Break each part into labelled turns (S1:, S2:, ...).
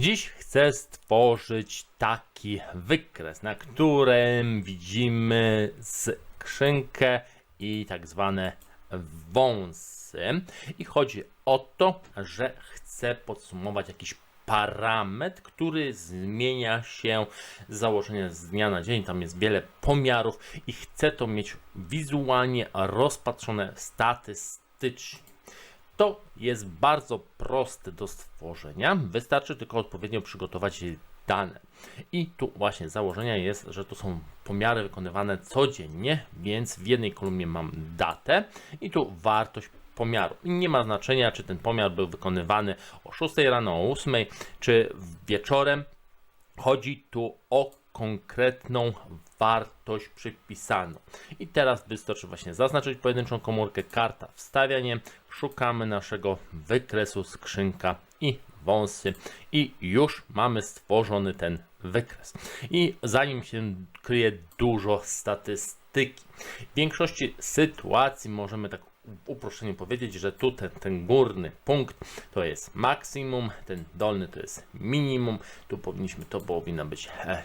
S1: Dziś chcę stworzyć taki wykres, na którym widzimy skrzynkę i tak zwane wąsy. I chodzi o to, że chcę podsumować jakiś parametr, który zmienia się z założenia z dnia na dzień. Tam jest wiele pomiarów i chcę to mieć wizualnie rozpatrzone statystycznie. To jest bardzo proste do stworzenia. Wystarczy tylko odpowiednio przygotować dane. I tu właśnie założenia jest, że to są pomiary wykonywane codziennie, więc w jednej kolumnie mam datę i tu wartość pomiaru. I nie ma znaczenia, czy ten pomiar był wykonywany o 6 rano, o 8, czy wieczorem. Chodzi tu o konkretną wartość przypisaną. I teraz wystarczy właśnie zaznaczyć pojedynczą komórkę, karta wstawianie, szukamy naszego wykresu skrzynka i wąsy i już mamy stworzony ten wykres. I zanim się kryje dużo statystyki, w większości sytuacji możemy tak uproszczeniu powiedzieć, że tu ten, ten górny punkt to jest maksimum, ten dolny to jest minimum, tu powinniśmy, to powinna być e,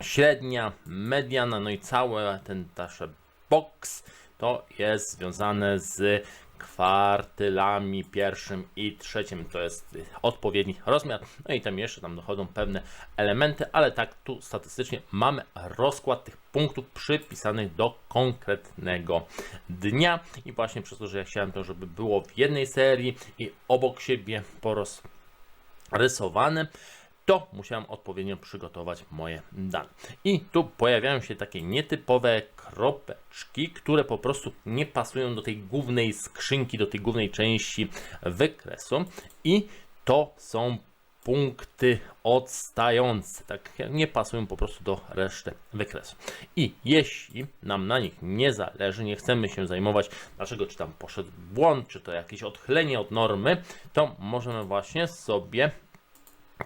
S1: średnia, mediana, no i cały ten nasz box to jest związane z kwartylami pierwszym i trzecim, to jest odpowiedni rozmiar, no i tam jeszcze tam dochodzą pewne elementy, ale tak tu statystycznie mamy rozkład tych punktów przypisanych do konkretnego dnia. I właśnie przez to, że ja chciałem to, żeby było w jednej serii i obok siebie porozrysowane, to musiałem odpowiednio przygotować moje dane. I tu pojawiają się takie nietypowe kropeczki, które po prostu nie pasują do tej głównej skrzynki, do tej głównej części wykresu i to są punkty odstające, tak nie pasują po prostu do reszty wykresu. I jeśli nam na nich nie zależy, nie chcemy się zajmować, dlaczego czy tam poszedł błąd, czy to jakieś odchylenie od normy, to możemy właśnie sobie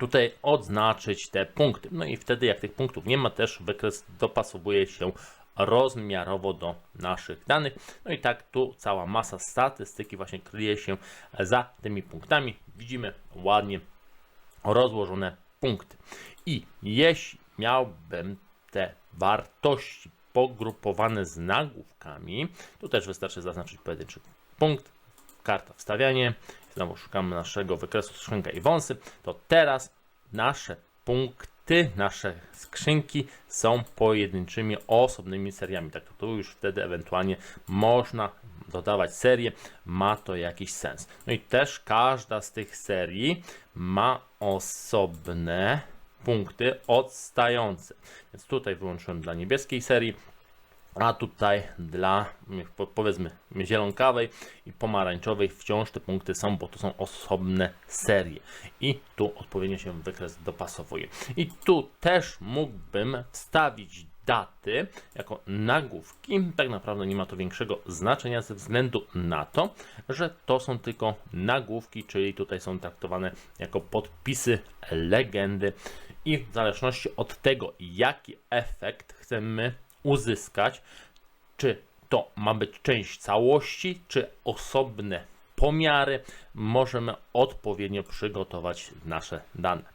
S1: tutaj odznaczyć te punkty. No i wtedy, jak tych punktów nie ma, też wykres dopasowuje się rozmiarowo do naszych danych. No i tak tu cała masa statystyki właśnie kryje się za tymi punktami. Widzimy ładnie rozłożone punkty. I jeśli miałbym te wartości pogrupowane z nagłówkami, to też wystarczy zaznaczyć pojedynczy punkt, karta wstawianie, znowu szukamy naszego wykresu skrzynka i wąsy, to teraz nasze punkty, nasze skrzynki są pojedynczymi, osobnymi seriami. Tak to tu już wtedy ewentualnie można dodawać serię, ma to jakiś sens. No i też każda z tych serii ma osobne punkty odstające. Więc tutaj wyłączyłem dla niebieskiej serii, a tutaj dla po- powiedzmy zielonkawej i pomarańczowej wciąż te punkty są, bo to są osobne serie. I tu odpowiednio się wykres dopasowuje. I tu też mógłbym wstawić daty jako nagłówki. Tak naprawdę nie ma to większego znaczenia ze względu na to, że to są tylko nagłówki, czyli tutaj są traktowane jako podpisy legendy i w zależności od tego, jaki efekt chcemy uzyskać, czy to ma być część całości, czy osobne pomiary, możemy odpowiednio przygotować nasze dane.